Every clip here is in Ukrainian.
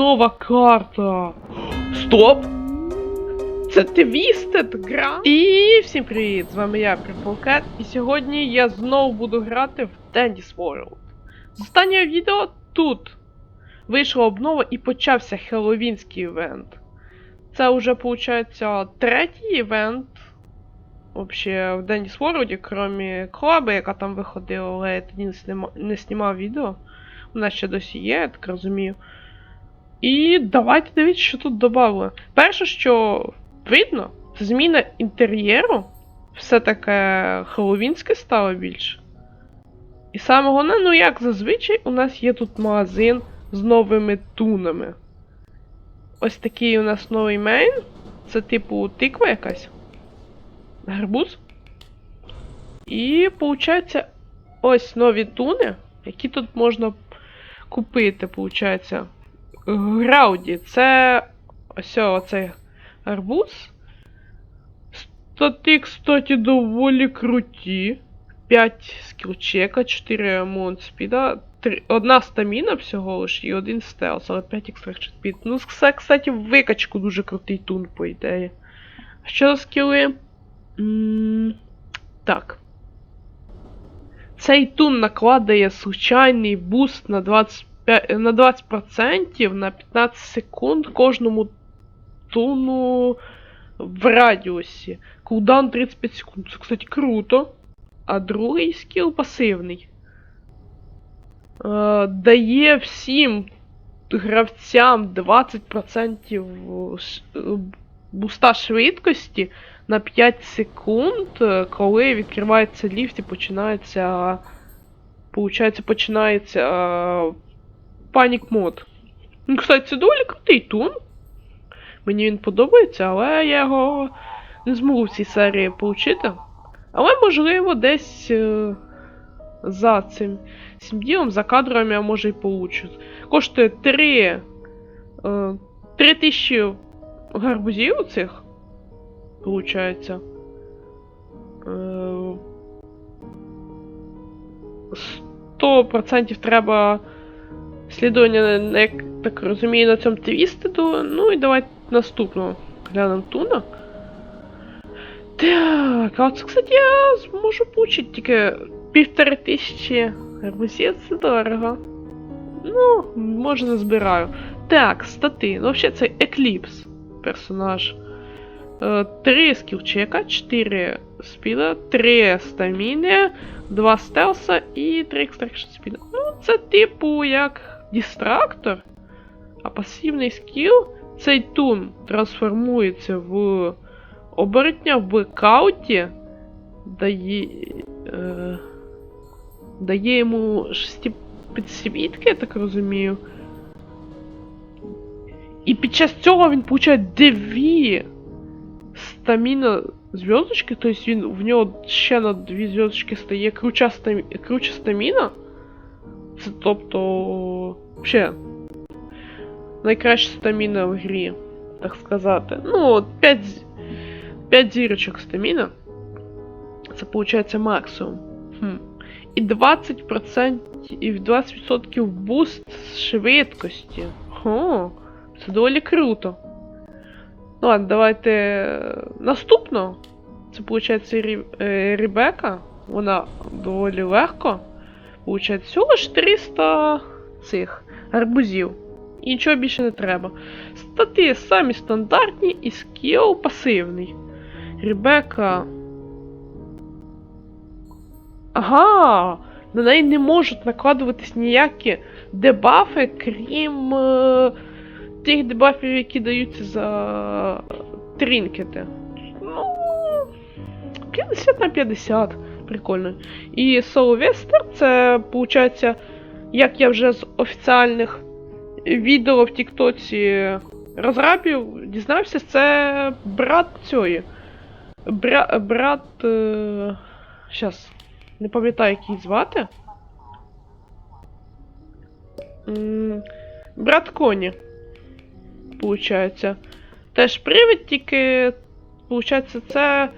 нова карта. Стоп! Це Twisted гра. І всім привіт! З вами я, Приколкет, і сьогодні я знову буду грати в Tennis World. З останнього відео тут вийшла обнова і почався хеллоуінський івент. Це вже, виходить, третій івент. Вообще в Денніс Ворлді, крім Клаби, яка там виходила, але я тоді не знімав відео. Вона ще досі є, я так розумію. І давайте дивіться, що тут додали. Перше, що видно, зміна інтер'єру. Все таке хеллоуінське стало більше. І саме головне, ну як зазвичай, у нас є тут магазин з новими тунами. Ось такий у нас новий мейн. Це типу тиква якась. Гарбуз. І виходить, ось нові туни, які тут можна купити, виходить. Грауді. Це ось оцей гарбуз. Стати, кстати, доволі круті. 5 скілчека, 4 монспіда, 3, одна стаміна всього лиш і один стелс, але 5 екстракшн спід. Ну, це, кстати, викачку дуже крутий тун, по ідеї. Що за скіли? М, Так. Цей тун накладає случайний буст на 25, на 20% на 15 секунд кожному туну в радіусі. Кулдаун 35 секунд. Це, кстати, круто. А другий скіл пасивний. Е, дає всім гравцям 20% е, буста швидкості на 5 секунд, е, коли відкривається ліфт і починається. Получається, починається е, панік мод. Ну, кстати, це доволі крутий тун. Мені він подобається, але я його не зможу в цій серії получити. Але, можливо, десь е, за цим, цим ділом, за кадрами я може і получу. Коштує 3. Е, 3 тисячі гарбузів цих. Получається. Е, 100% треба слідування, як так розумію, на цьому твістеду. Ну і давайте наступного глянемо туна. Так, а от, кстати, я зможу получити тільки півтори тисячі гарбузів, це дорого. Ну, може назбираю. Так, стати. Ну, взагалі це Екліпс персонаж. Е, Три скілчека, 4 спіда, 3 стаміни, 2 стелса і 3 екстракшн спіда. Ну, це типу як дистрактор. А пасивний скіл цей тун трансформується в оборотня в блекауті, дає, е, дає йому шесті підсвітки, я так розумію. І під час цього він получає дві стаміна зв'язочки, тобто він в нього ще на дві зв'язочки стає круча стаміна. Це тобто. Ще. Найкраща стаміна в грі, так сказати. Ну, от 5, 5 зірочок стаміна. Це виходить максимум. Хм. І 20% і 20% буст швидкості. Хо, це доволі круто. Ну ладно, давайте е, наступно. Це виходить е, Ребека. Вона доволі легко. Получається всього ж 300 цих гарбузів. І нічого більше не треба. Стати самі стандартні і скіл пасивний. Ребека. Ага! На неї не можуть накладуватись ніякі дебафи, крім е, тих дебафів, які даються за трінкети. Ну. 50 на 50. Прикольно. І Соловестер це, виходить, як я вже з офіціальних відео в Тіктоці розрабів дізнався, це брат цієї. Бра, брат. Е, щас. Не пам'ятаю, як її звати. Брат Коні. Получається. Теж привид, тільки. Получається, це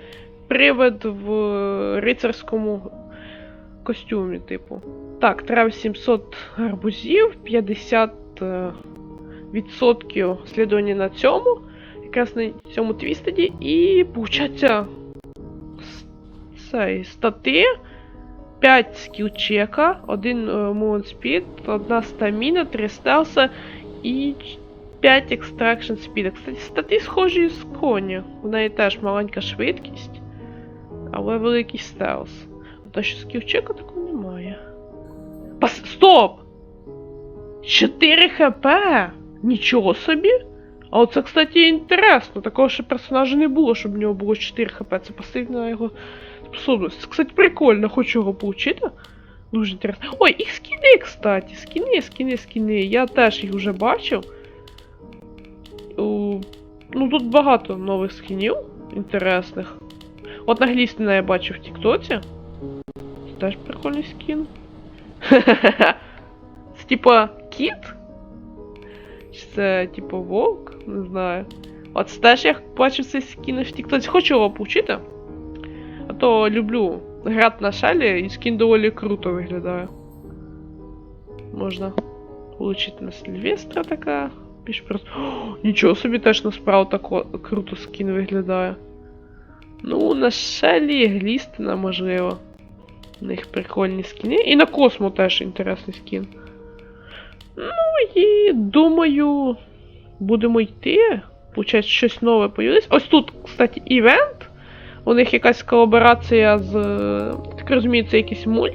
привид в рицарському костюмі, типу. Так, треба 700 гарбузів, 50 е, відсотків слідування на цьому, якраз на цьому твістеді, і получається цей стати, 5 скілчека, 1 movement speed, 1 стаміна, 3 стелса і 5 extraction speed. Кстати, стати схожі з коні. В неї теж маленька швидкість, але великий стелс. Та що скілчека такого немає. Пас... Стоп! 4 хп! Нічого собі! А оце, кстати, інтересно. Такого ще персонажа не було, щоб в нього було 4 хп. Це пасивна його способність. Кстати, прикольно, хочу його получити. Дуже інтересно. Ой, і скіни, кстати. Скіни, скіни, скіни. Я теж їх вже бачив. У... Ну, тут багато нових скінів інтересних. От на Глістина я бачив в Тіктоці. Це теж прикольний скін. Це типа кіт? Чи це типа вовк? Не знаю. От це теж я бачив цей скін в Тіктоці. Хочу його получити. А то люблю грати на шалі і скін доволі круто виглядає. Можна получити на Сильвестра така. Більш просто. О, нічого собі теж насправді так о- круто скін виглядає. Ну, на шелі Глістина, можливо. У них прикольні скіни. І на Космо теж інтересний скін. Ну і думаю, будемо йти. Получається, щось нове появилось. Ось тут, кстати, івент. У них якась колаборація з. е, Так розумію, це якийсь мульт.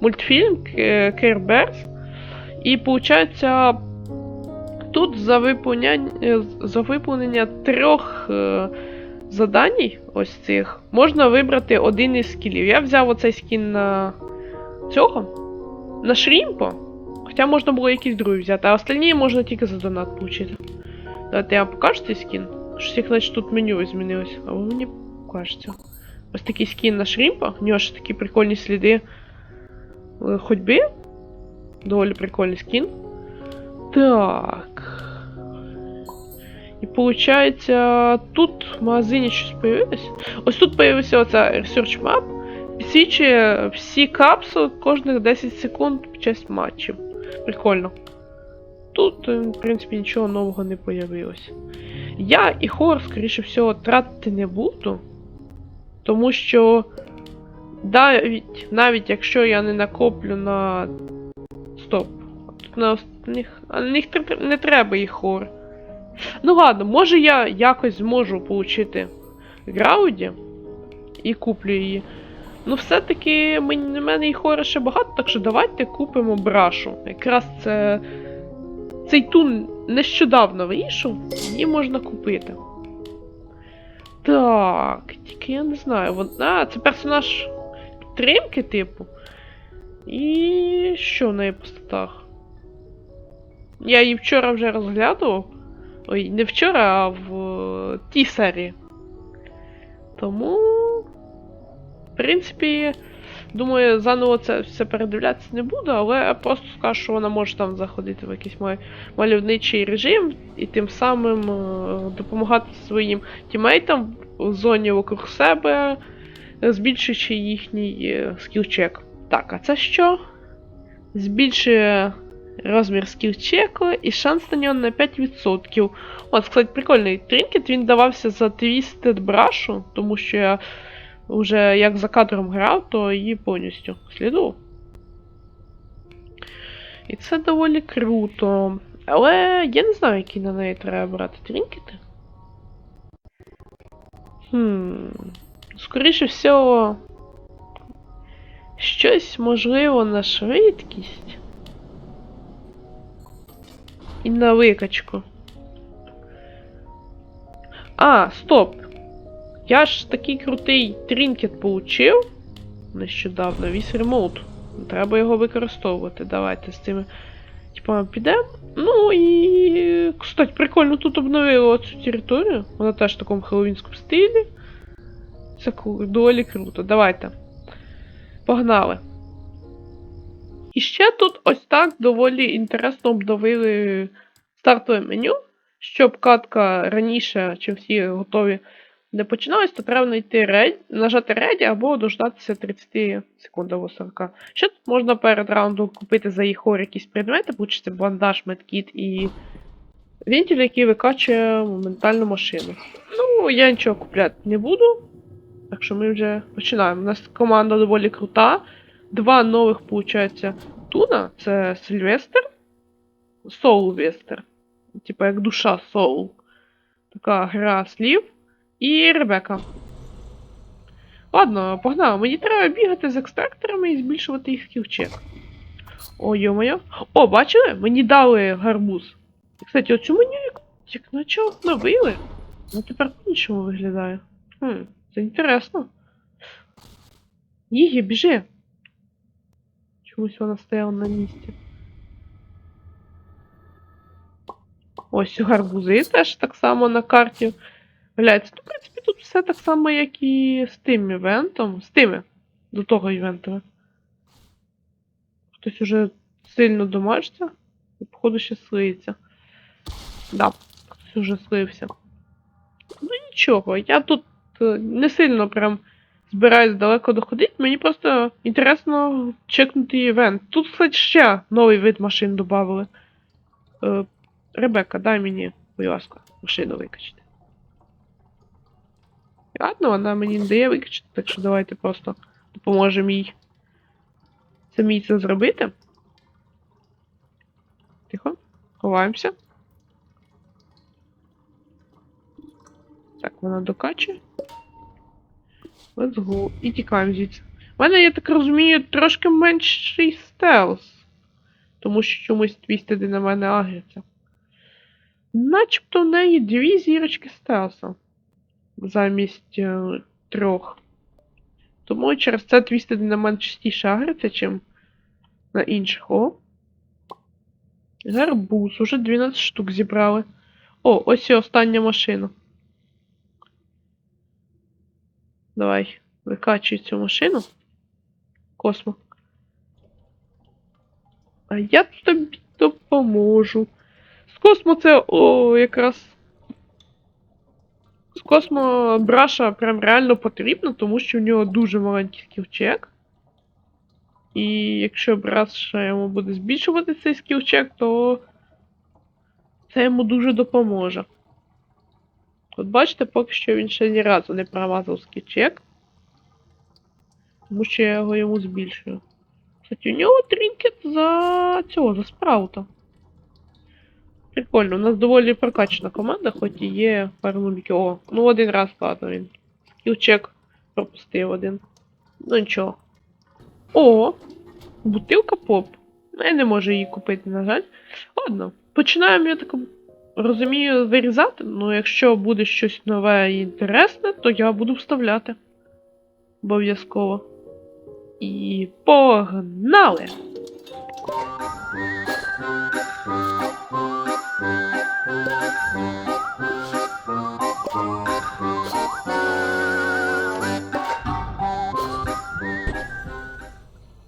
Мультфільм Care. І получається. Тут за виповняння, е, за виповнення трьох задань, ось цих, можна вибрати один із скілів. Я взяв оцей скін на цього. На Шрімпо. Хоча можна було якийсь другий взяти, а остальні можна тільки за донат отримати. Давайте я вам покажу цей скін. Щось як наче тут меню змінилось, а воно мені покажеться. Ось такий скін на Шрімпа. У нього ж такі прикольні сліди е, ходьби. Доволі прикольний скін. Так. І виходить, тут в магазині щось появилось. Ось тут появився оця Research Map. Підсвічує всі капсули кожних 10 секунд під час матчів. Прикольно. Тут, е, в принципі, нічого нового не появилось. Я і хор, скоріше всього, тратити не буду. Тому що навіть, навіть якщо я не накоплю на. Стоп. Тут на них. Не треба їх хор. Ну ладно, може я якось зможу получити Грауді і куплю її. Ну, все-таки в мене і хора ще багато, так що давайте купимо брашу. Якраз це. Цей тун нещодавно вийшов, її можна купити. Так, тільки я не знаю. Вон... А, це персонаж підтримки, типу. І що в неї по статах? Я її вчора вже розглядував. Ой, не вчора, а в е, тій серії. Тому. В принципі, думаю, заново це все передивлятися не буду, але просто скажу, що вона може там заходити в якийсь мальовничий режим і тим самим е, допомагати своїм тімейтам в зоні вокруг себе, збільшуючи їхній е, скілчек. Так, а це що? Збільшує розмір скілчеку і шанс на нього на 5%. От, кстати, прикольний тринкет, він давався за Twisted Brush, тому що я вже як за кадром грав, то її повністю слідував. І це доволі круто. Але я не знаю, які на неї треба брати тринкети. Хм. Скоріше всього. Щось можливо на швидкість. І на викачку. А, стоп. Я ж такий крутий тринкет получив нещодавно, вісь ремоут. Треба його використовувати. Давайте з цими типами підемо. Ну і. Кстати, прикольно тут обновили цю територію. Вона теж в такому хеллоуінському стилі. Це доволі круто. Давайте. Погнали. І ще тут ось так доволі інтересно обновили стартове меню, щоб катка раніше, чим всі готові не починалось, то треба знайти ред... нажати Ready або дождатися 30 секунд або 40. Ще тут можна перед раундом купити за їх хор якісь предмети, получиться бандаж, медкіт і Вентиль, який викачує моментальну машину. Ну, я нічого купляти не буду. Так що ми вже починаємо. У нас команда доволі крута. Два нових, виходить, туна це Сильвестр. Соул Вестер. Типа як душа Соул. Така гра слів. І Ребека. Ладно, погнали. Мені треба бігати з екстракторами і збільшувати їх ківчек. О, йо-моє. О, бачили? Мені дали гарбуз. Кстати, оцю меню як, наче обновили. Ну тепер по-іншому виглядає. Хм, це інтересно. Її, біжи. Чомусь вона стояла на місці. Ось гарбузи теж так само на карті. Валяється. Ну, в принципі, тут все так само, як і з тим івентом. З тими. До того івенту. Хтось уже сильно домажся. І, походу, ще слиється. Да, хтось уже слився. Ну нічого, я тут е, не сильно прям збираюсь далеко доходити. Мені просто інтересно чекнути івент. Тут, кстати, ще новий вид машин додали. Е, Ребекка, дай мені, будь ласка, машину викачати. Ладно, вона мені не дає викачати, так що давайте просто допоможемо їй самій це зробити. Тихо, ховаємося. Так, вона докачує. Let's go. І тікаємо звідси. У мене, я так розумію, трошки менший стелс. Тому що чомусь твістеди на мене агряться. Начебто в неї дві зірочки стелса. Замість е, трьох. Тому через це твістеди на мене частіше агряться, чим на інших. О. Гарбуз. Уже 12 штук зібрали. О, ось і остання машина. Давай, викачуй цю машину. Космо. А я тобі допоможу. З космо це о, якраз. З космо браша прям реально потрібно, тому що в нього дуже маленький скілчек. І якщо браша йому буде збільшувати цей скілчек, то це йому дуже допоможе. От бачите, поки що він ще ні разу не промазав скічек. Тому що я його йому збільшую. Кстати, у нього трінкет за цього, за спраута. Прикольно, у нас доволі прокачана команда, хоч і є пару. О, ну один раз, ладно, він. Скілчек пропустив один. Ну нічого. О! Бутилка поп. Ну, я не можу її купити, на жаль. Ладно, починаємо, я так розумію, вирізати. Ну, якщо буде щось нове і інтересне, то я буду вставляти. Обов'язково. І погнали!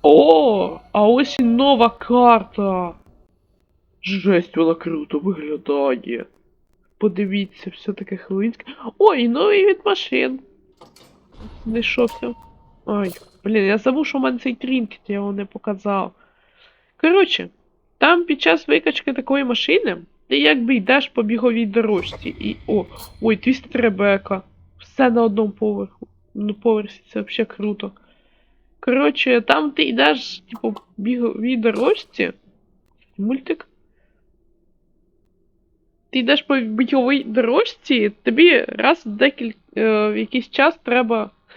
О, а ось і нова карта. Жесть, вона круто виглядає. Подивіться, все таке хвилинське. О, і новий від машин. Знайшовся. Ой, блін, я забув, що в мене цей трінкет, я його не показав. Коротше, там під час викачки такої машини ти якби йдеш по біговій дорожці і. О, ой, твістед Ребека. Все на одному поверху. Ну, поверсі, це взагалі круто. Коротше, там ти йдеш, типу, біговій дорожці. Мультик. Ти йдеш по біговій дорожці, тобі раз в декілька е, в якийсь час треба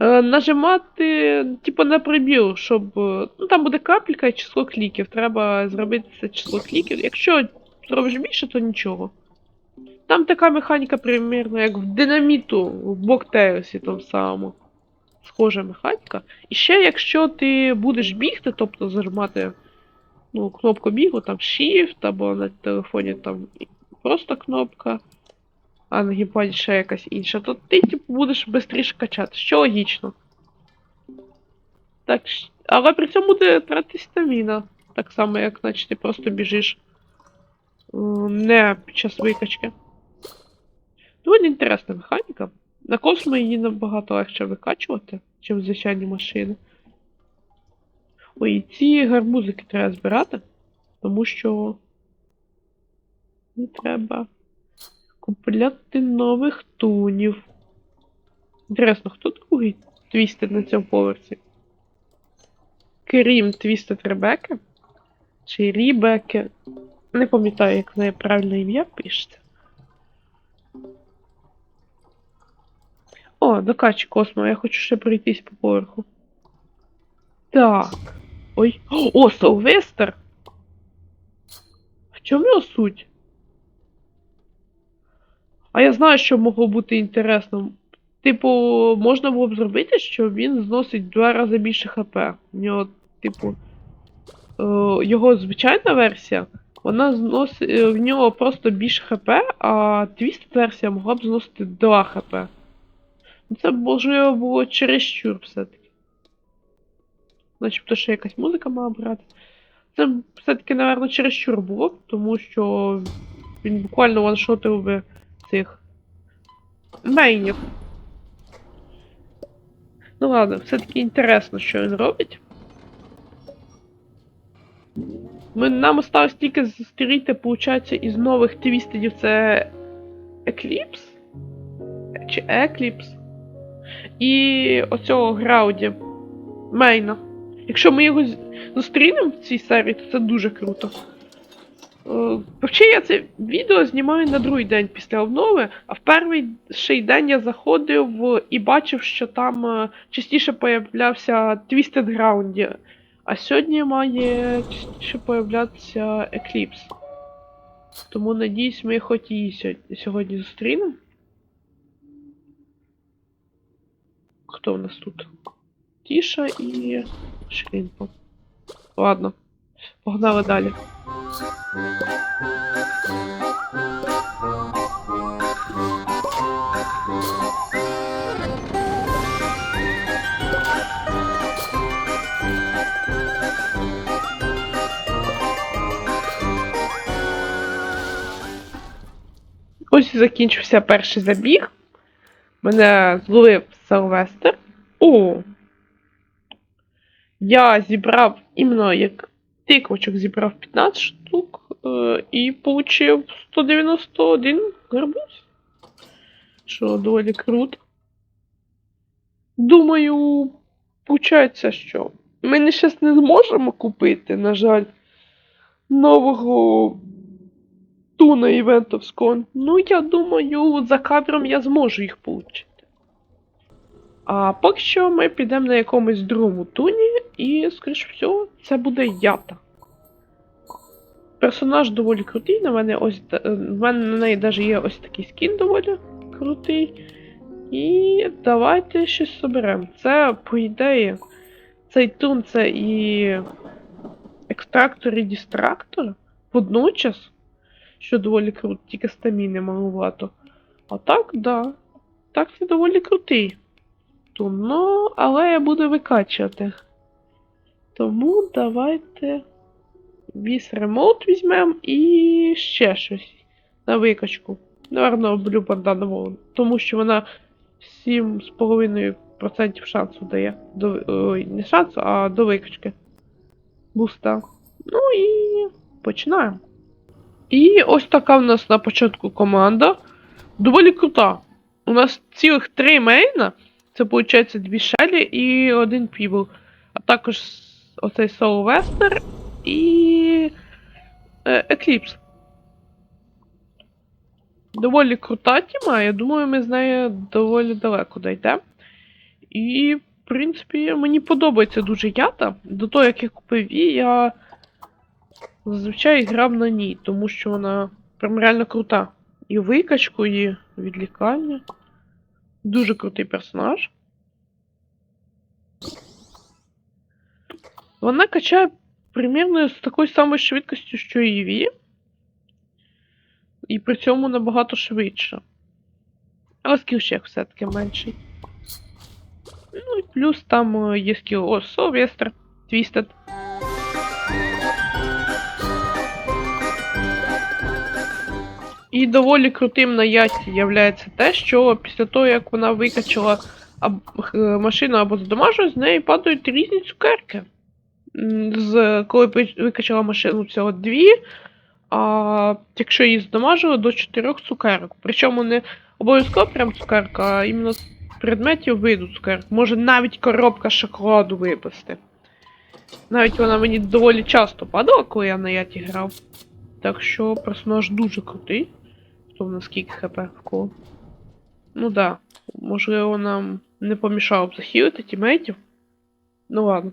е, нажимати, типу, на прибіл, щоб. е, Ну, там буде капелька і число кліків. Треба зробити це число кліків. Якщо зробиш більше, то нічого. Там така механіка, примірно, як в динаміту, в Боктеусі тому самому. Схожа механіка. І ще, якщо ти будеш бігти, тобто зажимати ну, кнопку бігу, там Shift, або на телефоні там просто кнопка, а на геймпаді ще якась інша, то ти типу, будеш швидше качати, що логічно. Так, але при цьому буде трати стаміна. Так само, як наче ти просто біжиш е, не під час викачки. Доволі інтересна механіка. На космо її набагато легше викачувати, ніж звичайні машини. Ой, ці гарбузики треба збирати, тому що Не треба купляти нових тунів. Інтересно, хто другий твістед на цьому поверсі? Крім твістед Ребекки? Чи Рібеки? Не пам'ятаю, як в неї правильне ім'я пишеться. О, докач Космо, я хочу ще пройтись по поверху. Так. Ой. О, Силвестр! В чому його суть? А я знаю, що могло бути інтересно. Типу, можна було б зробити, що він зносить два рази більше ХП. У нього, типу, е, його звичайна версія, вона зносить. е, В нього просто більше ХП, а твіст версія могла б зносити 2 ХП. Ну, Це можливо було чересчур все-таки. Начебто ще якась музика мала брати. Це все-таки, напевно, чересчур було, тому що він буквально ваншотив би цих мейнів. Ну ладно, все-таки інтересно, що він робить. Ми, нам осталось тільки зустріти, виходить, із нових твістедів це Екліпс? Чи Екліпс? І оцього Грауді. Мейна. Якщо ми його зустрінемо в цій серії, то це дуже круто. Е, Взагалі я це відео знімаю на другий день після обнови, а в перший ще й день я заходив і бачив, що там е, частіше появлявся Twisted Ground. А сьогодні має частіше появлятися Eclipse. Тому надіюсь, ми хоч її сьогодні зустрінемо. Хто в нас тут? Тіша і Шрінпо. Ладно, погнали далі. Ось і закінчився перший забіг. Мене зловив Силвестр. О! Я зібрав іменно як тиквочок зібрав 15 штук е, і получив 191 гарбуз. Що доволі круто. Думаю, получається, що ми не щас не зможемо купити, на жаль, нового туна of Ну, я думаю, за кадром я зможу їх получити. А поки що ми підемо на якомусь другому туні, і, скоріш всього, це буде ята. Персонаж доволі крутий, на мене ось е, в мене на неї навіть є ось такий скін доволі крутий. І давайте щось соберемо. Це, по ідеї, цей тун це і екстрактор і дистрактор водночас, що доволі круто, тільки стаміни малувато. А так, да. Так це доволі крутий. Ну, але я буду викачувати. Тому давайте віс ремоут візьмемо і ще щось на викачку. Наверно, блю панданову, тому що вона 7,5% шансу дає. До, ой, не шансу, а до викачки. Буста. Ну і починаємо. І ось така в нас на початку команда. Доволі крута. У нас цілих три мейна. Це виходить дві шелі і один пібл. А також оцей Солвестер і е, Екліпс. Доволі крута тіма, я думаю, ми з нею доволі далеко дійдемо. І, в принципі, мені подобається дуже ята. До того, як я купив її, я зазвичай грав на ній, тому що вона прям реально крута. І викачку, і відлікання. Дуже крутий персонаж. Вона качає примірно з такою самою швидкістю, що і Ві. І при цьому набагато швидше. Але скілчек все-таки менший. Ну і плюс там е, є скіл о, Совєстер, Твістед. І доволі крутим на яті являється те, що після того, як вона викачала аб- машину або задомажу, з неї падають різні цукерки. З, коли викачала машину всього дві, А якщо її здамажили, до 4 цукерок. Причому не обов'язково прям цукерка, а іменно предметів виду цукерок. Може навіть коробка шоколаду випасти. Навіть вона мені доволі часто падала, коли я на яті грав. Так що персонаж дуже крутий. Нас скільки хп в кого. Ну да. Можливо, нам не помішало б захилити тімейтів. Ну ладно.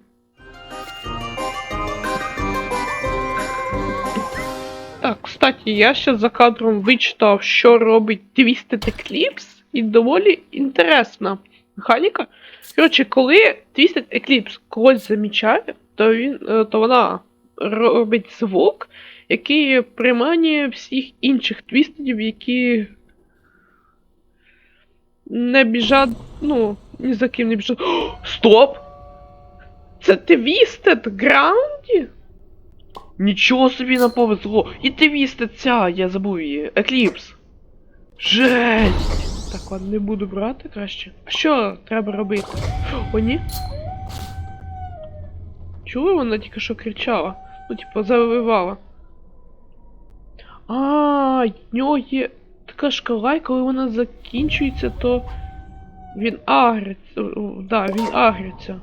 Так, кстати, я ще за кадром вичитав, що робить Twisted Eclipse, і доволі інтересна механіка. Коротше, коли Twisted Eclipse когось замічає, то він е, то вона робить звук, який приманює всіх інших твістедів, які не біжать, ну, ні за ким не біжать. О, стоп! Це Twisted Граунді? Нічого собі нам повезло. І Twisted ця, я забув її. Екліпс. Жесть! Так, ладно, не буду брати краще. А що треба робити? О, ні? Чули, вона тільки що кричала? Ну, типу, завивала. А, в нього є така шкала, і коли вона закінчується, то він агриться. Да, він агриться.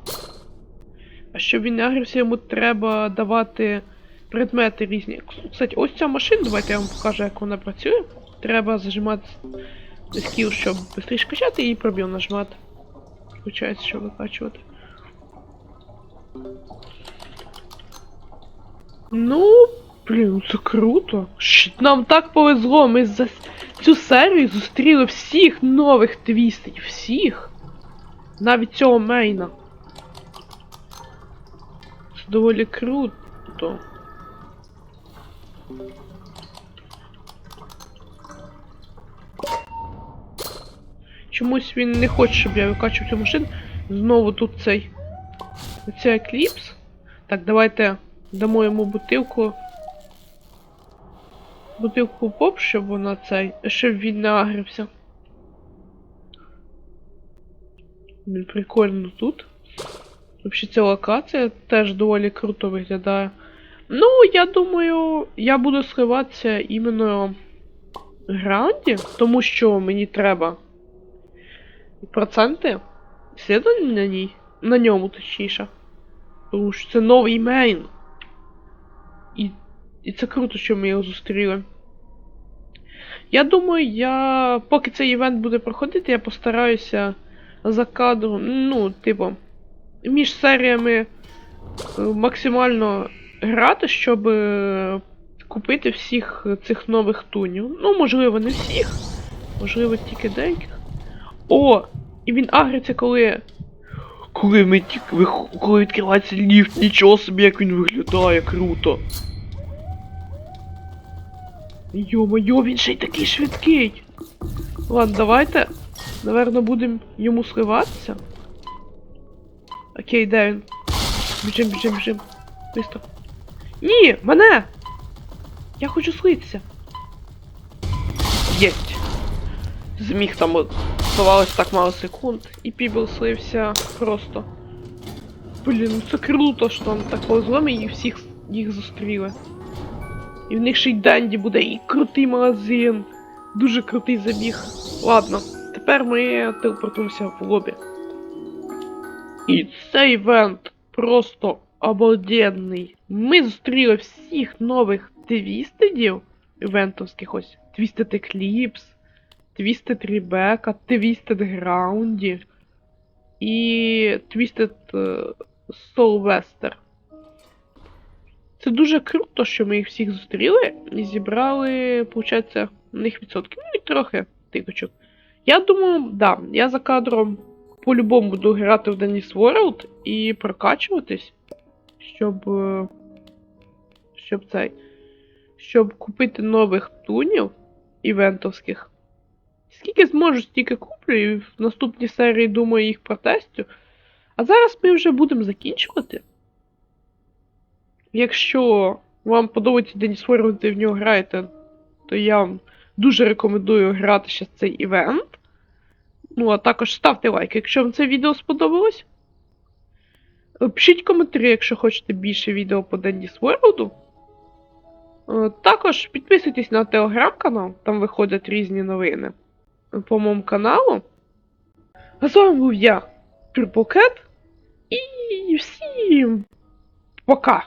А щоб він агрився, йому треба давати предмети різні. Кстати, ось ця машина, давайте я вам покажу, як вона працює. Треба зажимати скіл, щоб швидше качати і пробіл нажимати. Включається, щоб викачувати. Ну, блін, це круто. Нам так повезло. Ми за цю серію зустріли всіх нових твістів. Всіх. Навіть цього мейна. Це доволі круто. Чомусь він не хоче, щоб я викачував цю машину. Знову тут цей. Цей екліпс. Так, давайте дамо йому бутилку. Бутилку поп, щоб вона цей. Щоб він не агрився. Блін, прикольно тут. Взагалі ця локація теж доволі круто виглядає. Ну, я думаю, я буду сховатися іменно гранді, тому що мені треба проценти слідування на ній. На ньому точніше. Тому що це новий мейн. І, це круто, що ми його зустріли. Я думаю, я. Поки цей івент буде проходити, я постараюся за кадром, ну, типу, між серіями е, максимально грати, щоб е, купити всіх цих нових тунів. Ну, можливо, не всіх. Можливо, тільки деяких. О! І він агриться, коли. Коли ми тільки коли відкривається ліфт, нічого собі, як він виглядає, круто. Йо-моє, він ще й такий швидкий. Ладно, давайте. Наверно, будемо йому сливатися. Окей, де він? Біжим, біжим, біжим. Быстро. Ні, мене! Я хочу слитися. Єсть. Зміг там Оставалось так мало секунд, і Пібл слився просто. Блін, ну це круто, що там так повезло, їх всіх їх зустріли. І в них ще й Денді буде, і крутий магазин. Дуже крутий забіг. Ладно, тепер ми телепортуємося в лобі. І цей івент просто обалденний. Ми зустріли всіх нових твістедів івентовських ось. Twisted Eclipse, Twisted Rebecca, Twisted Groundy і Twisted е, Soulvester. Це дуже круто, що ми їх всіх зустріли і зібрали, виходить, на них відсотків. Ну і трохи тикочок. Я думаю, да, я за кадром по-любому буду грати в Dennis World і прокачуватись, щоб. Щоб цей. Щоб купити нових тунів івентовських. Скільки зможу, стільки куплю, і в наступній серії, думаю, їх протестю. А зараз ми вже будемо закінчувати. Якщо вам подобається Деніс World і в нього граєте, то я вам дуже рекомендую грати ще цей івент. Ну, а також ставте лайк, якщо вам це відео сподобалось. Пишіть коментарі, якщо хочете більше відео по Деніс World. Е, Також підписуйтесь на телеграм-канал, там виходять різні новини по моєму каналу. А з вами був я, Cat, і всім пока!